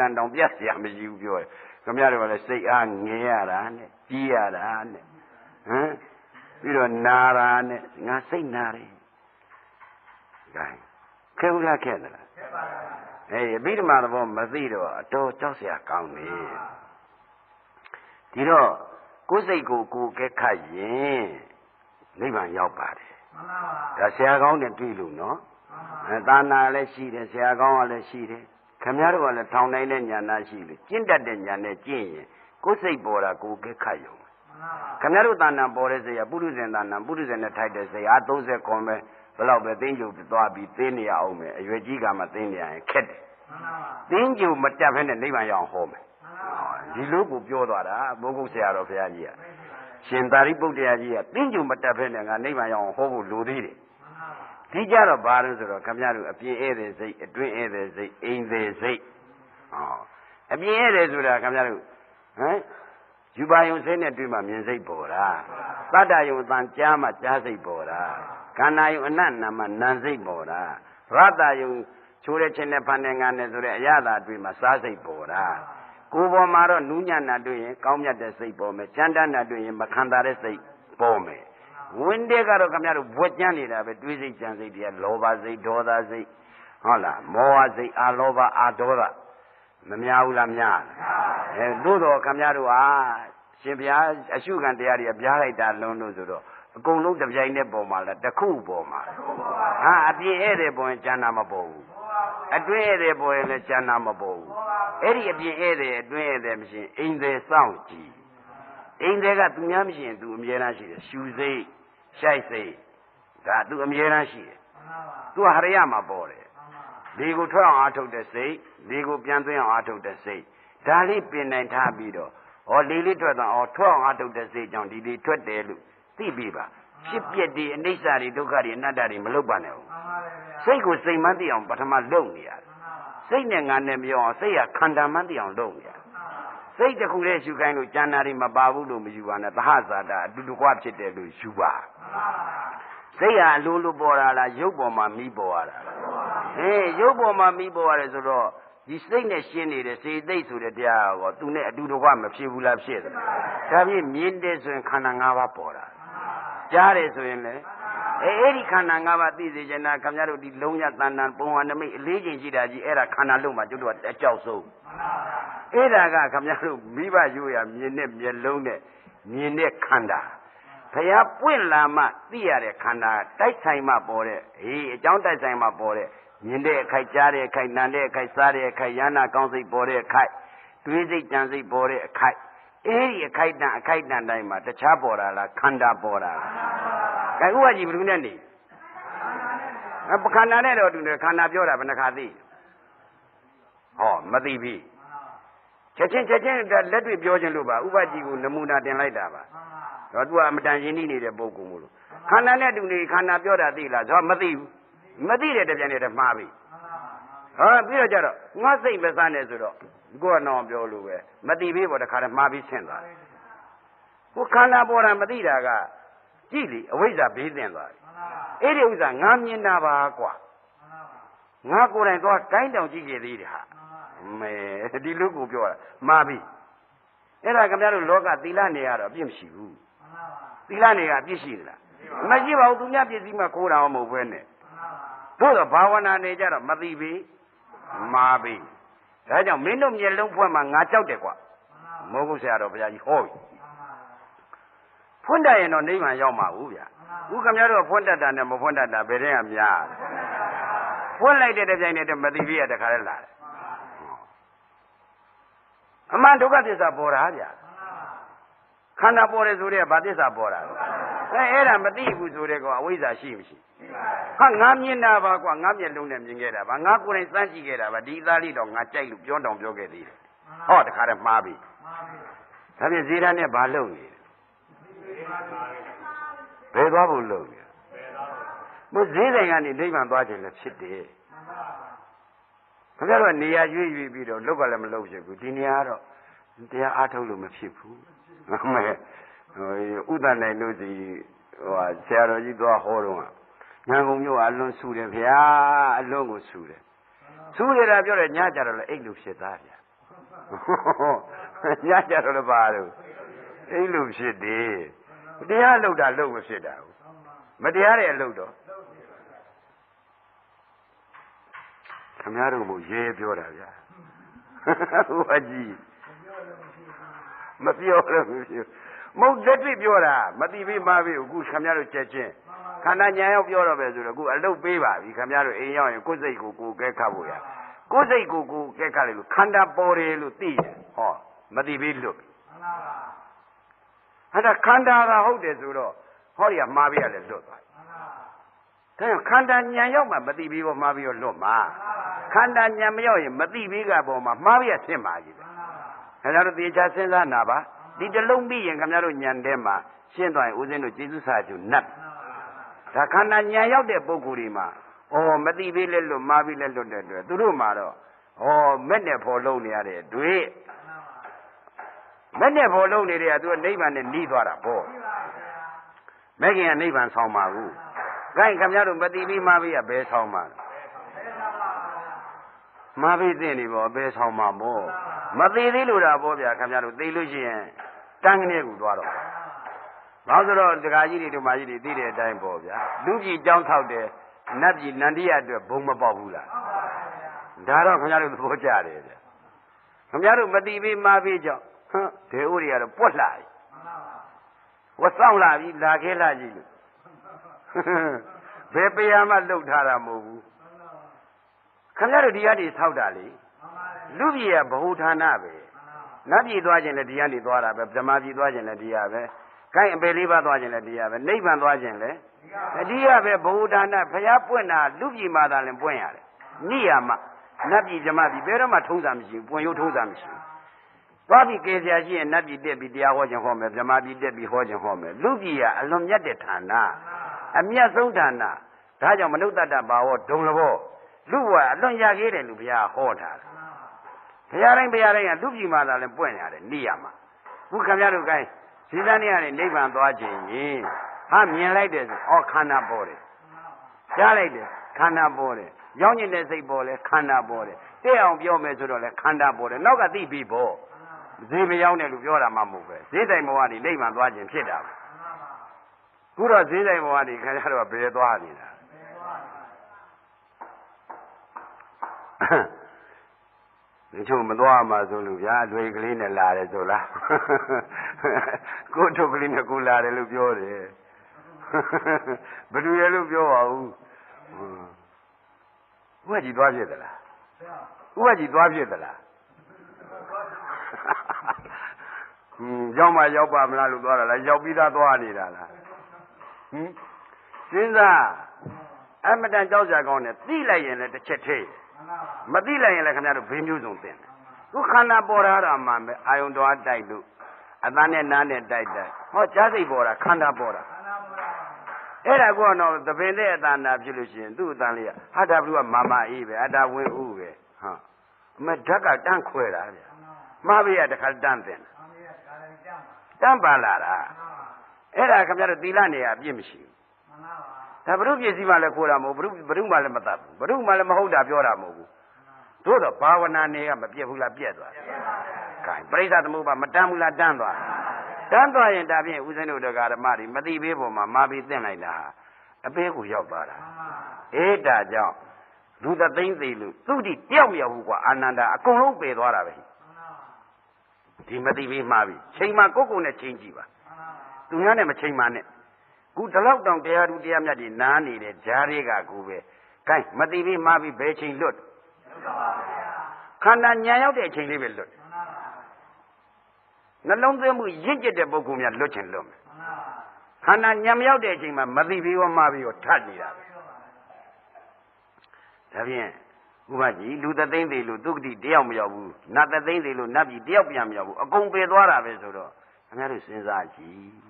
ဏတောင်ပြတ်เสียမရှိဘူးပြောတယ်ခင်ဗျားတို့ကလည်းစိတ်အားငြင်းရတာနဲ့ကြီးရတာနဲ့ဟမ်ပြီးတော့နာတာနဲ့ငါစိတ်နာတယ်ဂိုင်းခဲဘူးလားခဲသလားခဲပါပါအေးအဘိဓမ္မာသဘောမသိတော့အတော်ကြောက်เสียကောင်းနေဒီတော့ကိုယ်စိတ်ကိုကိုယ်ကဲခတ်ရင်နိဗ္ဗာန်ရောက်ပါတယ်မှန်ပါပါဒါဆရာကောင်းနဲ့တွေ့လို့နော်မှန်ပါပါအဲသာနာလည်းရှိတယ်ဆရာကောင်းကလည်းရှိတယ် ခမည်းတော်ကလည်းထောင်တိုင်းတဲ့ညာနာရှိလို့ကျင့်တတ်တဲ့ညာနဲ့ကျင့်ရင်ကိုယ်စိတ်ပေါ်တာကိုယ်ကဲခတ်ရုံခမည်းတော်သာနာပေါ်တဲ့စိတ်ကပုရုဇဉ်သာနာပုရုဇဉ်နဲ့ထိုက်တဲ့စိတ်အား30ခွန်ပဲဘလောက်ပဲသိဉ္ဇုံသွားပြီးသိနေရအောင်မယ်အရွယ်ကြီးကမှသိနေရရင်ခက်တယ်သိဉ္ဇုံမတက်ဘဲနဲ့နိဗ္ဗာန်ရောက်အောင်ဟောမယ်ဒီလိုကိုပြောသွားတာဘုဂုတ်ဆရာတော်ဘုရားကြီးကရှင်သာရိပုတ္တရာကြီးကသိဉ္ဇုံမတက်ဘဲနဲ့ငါနိဗ္ဗာန်ရောက်အောင်ဟောဖို့လိုသေးတယ် ဒီကြတော့ဘာလို့ဆိုတော့ခမရတို့အပြင်းဧည့်တဲ့စိတ်အတွင်းဧည့်တဲ့စိတ်အိမ်တဲ့စိတ်ဟောအပြင်းဧည့်တဲ့ဆိုတာခမရတို့ဟမ်ယူပါယုံစိတ်နဲ့တွေ့မှမြင်စိတ်ပေါ်တာသတ္တယုံအတန်ကြားမှကြားစိတ်ပေါ်တာခန္ဓာယုံအနတ်နာမှနာစိတ်ပေါ်တာရတ္တယုံချိုးတဲ့ချင်းနဲ့ဖန်တဲ့ငါနဲ့ဆိုတဲ့အရသာတွေ့မှစားစိတ်ပေါ်တာကိုယ်ပေါ်မှာတော့နူးညံ့တာတွေ့ရင်ကောင်းမြတ်တဲ့စိတ်ပေါ်မယ်ချမ်းတမ်းတာတွေ့ရင်မခံတာတဲ့စိတ်ပေါ်မယ် ဝင်တဲ့ကတော့ခင်ဗျားတို့ဘွက်ကြမ်းနေတာပဲတွေးစိတ်ကြံစိတ်တွေကလောဘစိတ်ဒေါသစိတ်ဟုတ်လားမောဟစိတ်အာလောဘအာဒေါသမများဘူးလားများအဲသို့တော်ခင်ဗျားတို့ဟာရှင်ဘုရားအရှုခံတရားတွေကပြားလိုက်တာလုံးလို့ဆိုတော့အကုန်လုံးတစ်ပြိုင်တည်းပုံမှာလားတစ်ခုပုံမှာဟာအပြည့်ဧည့်တဲ့ပုံရင်ကျန်တာမပေါ်ဘူးအတွင်းဧည့်တဲ့ပုံရင်လည်းကျန်တာမပေါ်ဘူးအဲ့ဒီအပြည့်ဧည့်တဲ့အတွင်းဧည့်တဲ့မရှိအိမ်သေးစောင့်ကြည့်အိမ်သေးကသူများမရှိရင်သူအမြဲတမ်းရှိတယ်ရှူစိတ် ရှိုက်စိတ်ဒါသူအမြဲတမ်းရှိတယ်သူဟရိယမှာပေါ်တယ်ဒီကိုထွက်အောင်အားထုတ်တဲ့စိတ်ဒီကိုပြန်သွင်းအောင်အားထုတ်တဲ့စိတ်ဒါလေးပြင်နိုင်ထားပြီးတော့ဟောလေးလေးထွက်တော့အော်ထွက်အောင်အားထုတ်တဲ့စိတ်ကြောင့်ဒီလေးထွက်တယ်လို့သိပြီပါဖြစ်ပျက်ဒီအနိစ္စတွေဒုက္ခတွေအနတ္တတွေမလုပ်ပါနဲ့ဘူးစိတ်ကိုစိတ်မှန်းသိအောင်ပထမလုပ်နေရတယ်စိတ်နဲ့ငါနဲ့ပြောအောင်စိတ်ကခန္ဓာမှန်းသိအောင်လုပ်နေရတယ် စိတ်တစ်ခုတည်းရှုခိုင်းလို့ကျန်တာတွေမပါဘူးလို့မယူပါနဲ့သဟဇာတာအတူတကွဖြစ်တယ်လို့ယူပါစိတ်ဟာအလိုလိုပေါ်လာလားရုပ်ပေါ်မှာမိပေါ်ရတာဟေးရုပ်ပေါ်မှာမိပေါ်ရတယ်ဆိုတော့ဒီစိတ်နဲ့ရှင်းနေတဲ့စေသိက်ဆိုတဲ့တရားကောသူနဲ့အတူတကွမဖြစ်ဘူးလားဖြစ်တယ်ဒါဖြင့်မြင်တယ်ဆိုရင်ခန္ဓာ၅ပါးပေါ်တာကြားတယ်ဆိုရင်လည်းအဲအဲ့ဒီခန္ဓာ၅ပါးသိစေချင်တာခင်ဗျားတို့ဒီလုံးရတန်တန်ပုံဟာနမိတ်အလေးချိန်ရှိတာကြီးအဲ့ဒါခန္ဓာလုံးမှာကျွတ်တော့အကြောက်ဆုံး အဲ့ဒါကခင်ဗျားတို့မိဘရိုးရမြင်တဲ့မျက်လုံးနဲ့မြင်တဲ့ခန္ဓာဘုရားပွင့်လာမှသိရတဲ့ခန္ဓာတိုက်ဆိုင်မှပေါ်တဲ့ဟေးအကြောင်းတိုက်ဆိုင်မှပေါ်တဲ့မြင်တဲ့အခိုက်ကြားတဲ့အခိုက်နာတဲ့အခိုက်စားတဲ့အခိုက်ရဟနာကောင်းစိတ်ပေါ်တဲ့အခိုက်တွေးစိတ်ကြံစိတ်ပေါ်တဲ့အခိုက်အဲ့ဒီအခိုက်တန်အခိုက်တန်တိုင်းမှာတခြားပေါ်တာလားခန္ဓာပေါ်တာလား။ဒါဥပ္ပါကြီးဘယ်သူနဲ့နေ။အပခန္ဓာနဲ့တော့တူတယ်ခန္ဓာပြောတာဘယ်နှခါသိ။ဟောမသိပြီ။ ချက်ချင်းချက်ချင်းလက်တွေ့ပြောခြင်းလို့ပါဥပ္ပါကြီးကိုနမူနာတင်လိုက်တာပါ။တော့သူကအမတန်ရှင်းနေတဲ့ပုဂ္ဂိုလ်မို့လို့ခန္ဓာနဲ့တူနေခန္ဓာပြောတာသိလားဆိုတော့မသိဘူး။မသိတဲ့တပြန်နေတဲ့မှားပြီ။ဟောပြီးတော့ကြတော့ငါစိတ်မစားနဲ့ဆိုတော့ကိုကတော့ပြောလို့ပဲမတိပေးပေါ်တခါတည်းမှားပြီးဆင်းသွားတယ်ကိုခန္ဓာပေါ်တာမသိတာကကြည့်လေအဝိဇ္ဇာဘေးသင့်သွားတယ်အဲ့ဒီဥစ္စာငါမြင်တာပါကွာငါကိုယ်တိုင်သွားတိုင်းတောင်ကြည့်ခဲ့သေးတယ်ဟာ မဲဒီလူကိုပြောတာမှားပြီအဲ့ဒါခင်ဗျားတို့လောကသီလနေရတော့အပြစ်မရှိဘူးသီလနေကအပြစ်ရှိသလားမရှိပါဘူးသူများပြည့်စည်မှခိုးတာမဟုတ်ဘဲနဲ့တို့တော့ဘာဝနာနေကြတော့မသိပြီမှားပြီဒါကြောင့်မင်းတို့မျက်လုံးဖွင့်မှငါကြောက်တယ်ကွာမိုးကုတ်ဆရာတော်ဘုရားကြီးဟောပြီဖွင့်တတ်ရင်တော့နိဗ္ဗာန်ရောက်မှာဘူးဗျာဥက္ကများတို့ဖွင့်တတ်တာနဲ့မဖွင့်တတ်တာဘယ်တည်းကများဖွင့်လိုက်တဲ့တပြိုင်နက်တည်းမသိပြရတခါလဲလာတယ် အမှန်ဒုက္ခသစ္စာပေါ်တာဗျာခန္ဓာပေါ်တယ်ဆိုတဲ့ဘာသစ္စာပေါ်တာလဲအဲအဲ့ဒါမသိဘူးဆိုတဲ့ကောင်အဝိဇ္ဇာရှိမရှိဟာငါမြင်တာပါကွာငါမျက်လုံးနဲ့မြင်ခဲ့တာပါငါကိုယ်တိုင်စမ်းကြည့်ခဲ့တာပါဒီသားလေးတော့ငါကြိုက်လို့ပြောတောင်ပြောခဲ့သေးတယ်ဟောတခါတည်းမှားပြီဒါဖြင့်ဇေဒာနဲ့ဘာလုပ်နေဘယ်သွားဖို့လုပ်နေမဈေးဆိုင်ကနေနိဗ္ဗာန်သွားခြင်းလည်းဖြစ်တယ် ခင်ဗျားတို့နေရာရွေးရွေးပြီးတော့လောက်ကလည်းမလုပ်ဖြစ်ဘူးဒီနေရာကတော့တရားအားထုတ်လို့မဖြစ်ဘူးမဲဟိုဥဒ္ဒနိုင်လို့စီဟိုဆရာတော်ကြီးသွားဟောတော့ညံကုန်မြို့အလွန်ဆူတယ်ဗျာအလွန်ကိုဆူတယ်ဆူနေတာပြောတယ်ညကြတော့လည်းအိတ်လို့ဖြစ်သားဗျာညကြတော့လည်းပါတော့အဲ့လိုဖြစ်တယ်တရားလောက်တာလောက်မဖြစ်တာဘူးမတရားတဲ့အလုပ်တော့ ခမည်းတော်မို့ရဲပြောတာဗျာဟိုအကြီးမပြောလို့မပြောမဟုတ်လက်တွေ့ပြောတာမတိပေးမပေးဘူးအခုခမည်းတော်ကြက်ချင်းခန္ဓာညာရောက်ပြောတော့ပဲဆိုတော့အခုအလုတ်ပေးပါပြီခမည်းတော်အိမ်ရောက်ရင်ကိုယ်စိတ်ကိုကိုယ်ကဲခတ်ဖို့ရကိုယ်စိတ်ကိုကိုယ်ကဲခတ်တယ်လို့ခန္ဓာပေါ်တယ်လို့သိတယ်ဟောမတိပေးလွတ်ပြီအဲ့ဒါခန္ဓာကဟုတ်တယ်ဆိုတော့ဟောဒီကမှားပြီးရတယ်လွတ်သွားတယ်ဒါခန္ဓာညာရောက်မှမတိပေးပေါ်မှားပြီးတော့လွတ်မှာ ခန္ဓာညာမရောက်ရင်မတိပေးကပေါ်မှာမှားပြီးရဖြစ်မှာကြီးပဲအဲဒါတော့တေချာစဉ်းစားနာပါဒီတလုံးပြီးရင်ခင်ဗျားတို့ညံထဲမှာရှင်းသွားရင်ဦးဇင်းတို့ကျေးဇူးစာကျူနတ်ဒါခန္ဓာညာရောက်တဲ့ပုဂ္ဂိုလ်တွေမှာဩမတိပေးလဲလွတ်မှားပြီးလဲလွတ်တဲ့အတွက်သူတို့မှာတော့ဩမဲ့နဲ့ဖော်လုံးနေရတဲ့တွေ့မဲ့နဲ့ဖော်လုံးနေတဲ့ကသူကနိဗ္ဗာန်နဲ့နှီးသွားတာပေါ့မဲ့ခင်ကနိဗ္ဗာန်ဆောင်ပါဘူးခိုင်းခင်ဗျားတို့မတိပေးမှားပြီးကဘယ်ဆောင်မှာလဲ မှားပြီးသိနေပေါ့ဘယ်ဆောင်မှာမို့မသေးသေးလို့တာပေါ့ဗျာခင်ဗျားတို့သိလို့ရှိရင်တန်းကနေကူသွားတော့ဘာလို့ဆိုတော့ဒကာကြီးတွေတို့မကြီးတွေသိတဲ့အတိုင်းပေါ့ဗျာလူကြီးကြောင်းထောက်တယ်နတ်ပြည်နန္ဒီရအတွက်ဘုံမပေါက်ဘူးလားဒါတော့ခင်ဗျားတို့သဘောကျတယ်ဗျာခင်ဗျားတို့မတိပေးမှားပြီးကြောင့်ဟမ်ဒေဥတွေကတော့ပွက်လာပြီဝတ်ဆောင်လာပြီလာခဲလာကြီးလို့ဘယ်ပယံမှလှုပ်ထားတာမဟုတ်ဘူး ခင်ဗျားတို့ဒီကနေဆောက်တာလေလူပြည်ကဗဟုဌာနပဲနတ်ပြည်သွားခြင်းလည်းဒီကနေသွားတာပဲဗြဟ္မာပြည်သွားခြင်းလည်းဒီရပဲကိုင်းအပေလေးပါးသွားခြင်းလည်းဒီရပဲနိဗ္ဗာန်သွားခြင်းလည်းဒီရပဲဗဟုဌာနဖျားပွင့်တာလူပြည်မှာသာလည်းပွင့်ရတယ်နိယာမနတ်ပြည်ဗြဟ္မာပြည်ဘယ်တော့မှထုံးစံမရှိဘူးပွင့်ရုပ်ထုံးစံမရှိဘူးသွားပြီးကေစရာရှိရင်နတ်ပြည်တက်ပြီးတရားဟောခြင်းဟောမယ်ဗြဟ္မာပြည်တက်ပြီးဟောခြင်းဟောမယ်လူပြည်ကအလွန်မြတ်တဲ့ဌာနအမြတ်ဆုံးဌာနဒါကြောင့်မနုဿတ္တဘာဝဒုံလဘော လူဘဝအလွန်ရခဲ့တယ်လို့ဘုရားဟောထားတယ်ဘုရားတိုင်းဘုရားတိုင်းကလူပြည်မှာသာလည်းပွင့်ရတယ်နေရမှာခုခင်ဗျားတို့ကိုင်းဇီသန်နေရတဲ့နိဗ္ဗာန်သွားခြင်းရင်ဟာမြင်လိုက်တယ်ဆိုဩခန္ဓာပေါ်တယ်ကြားလိုက်တယ်ခန္ဓာပေါ်တယ်ရောင်းကျင်တဲ့စိတ်ပေါ်လဲခန္ဓာပေါ်တယ်တဲ့အောင်ပြောမယ်ဆိုတော့လဲခန္ဓာပေါ်တယ်နောက်ကသိပြီပေါ့ဈေးမရောက်နဲ့လို့ပြောတာမှမဟုတ်ပဲဈေးတိုင်ဘဝကနေနိဗ္ဗာန်သွားခြင်းဖြစ်တာပဲခုတော့ဈေးတိုင်ဘဝကနေခင်ဗျားတို့ကဘယ်သွားနေတာ ဒီချို့မသွားမှဆိုလို့ဗျာအလွေကလေးနဲ့လာတယ်ဆိုလားကို့ထုတ်ကလေးနဲ့ကိုလာတယ်လို့ပြောတယ်ဘယ်သူရလို့ပြောပါဘူးဥပကြီးသွားဖြစ်သလားဥပကြီးသွားဖြစ်သလားဟင်းရောက်မှရောက်ပါမလားလို့သွားတာလားရောက်ပြီးသားသွားနေတာလားဟင်စဉ်းစားအမတန်ကြောက်ကြကောင်းတယ်သိလိုက်ရင်လည်းတစ်ချက်သေး မသိလိုက်ရင်လည်းခင်ဗျားတို့ဘေးမျိုးစုံသိတယ်ခုခန္ဓာပေါ်လာတာမှပဲအာယုံတော်တိုက်လို့အသားနဲ့နားနဲ့တိုက်တိုက်ဟောကြားစိတ်ပေါ်တာခန္ဓာပေါ်တာအဲ့ဒါကတော့သပင်တဲ့အတန်နာဖြစ်လို့ရှိရင်သူ့အတန်လေးကဟာတာဘုကမာမအေးပဲအတာဝင်းဥပဲဟာအမဓာတ်ကတန့်ခွဲတာဗျာမှားပြရတခါတန့်တင်တန့်ပါလာတာအဲ့ဒါခင်ဗျားတို့သီလနေရအပြည့်မရှိဘူး ဒါဘုရုပစ္စည်းမှလည်းခိုးတာမဟုတ်ဘုရုဘုရုမှလည်းမတတ်ဘူးဘုရုမှလည်းမဟုတ်တာပြောတာမဟုတ်ဘူးတို့တော့ဘာဝနာနေကမပြတ်ဘူးလားပြတ်သွားတယ်။ခိုင်ပရိစ္ဆသမုပ္ပါမတန်းဘူးလားတန်းသွားတန်းသွားရင်ဒါဖြင့်ဦးဇင်းတို့တရားဓမ္မတွေမတိပေးပေါ်မှာမာပြီးသင့်လိုက်တာအပေးကိုရောက်သွားတာအေးဒါကြောင့်လူသသိမ့်သိလို့သူ့ဒီတယောက်မရောက်ဘူးကွာအာနန္ဒာအကုန်လုံးပယ်သွားတာပဲဒီမတိပေးမှာပြီချိန်မှာကိုယ့်ကိုယ်နဲ့ချိန်ကြည့်ပါသူများနဲ့မချိန်ပါနဲ့ ခုဒီလောက်တောင်တရားသူတရားမြတ်ကြီးနားနေတဲ့ဂျားတွေကကိုပဲကဲမတိပေးမှာပြီဘယ်ချိန်လွတ်ခန္ဓာညာရောက်တဲ့အချိန်လေးပဲလွတ်နှလုံးသွင်းမှုရင့်ကျက်တဲ့ပုဂ္ဂိုလ်များလွတ်ချင်လွတ်မယ်ခန္ဓာညာမရောက်တဲ့အချိန်မှာမသိပြီးရောမှားပြီးရောထပ်နေတာပဲဒါဖြင့်ဥပကြီးလူသသိမ့်သေးလို့သုက္ကတိတယောက်မရောက်ဘူးနတ်သသိမ့်သေးလို့နတ်ပြည်တယောက်ပြန်မရောက်ဘူးအကုန်ပယ်သွားတာပဲဆိုတော့ခင်ဗျားတို့စဉ်းစားကြည့်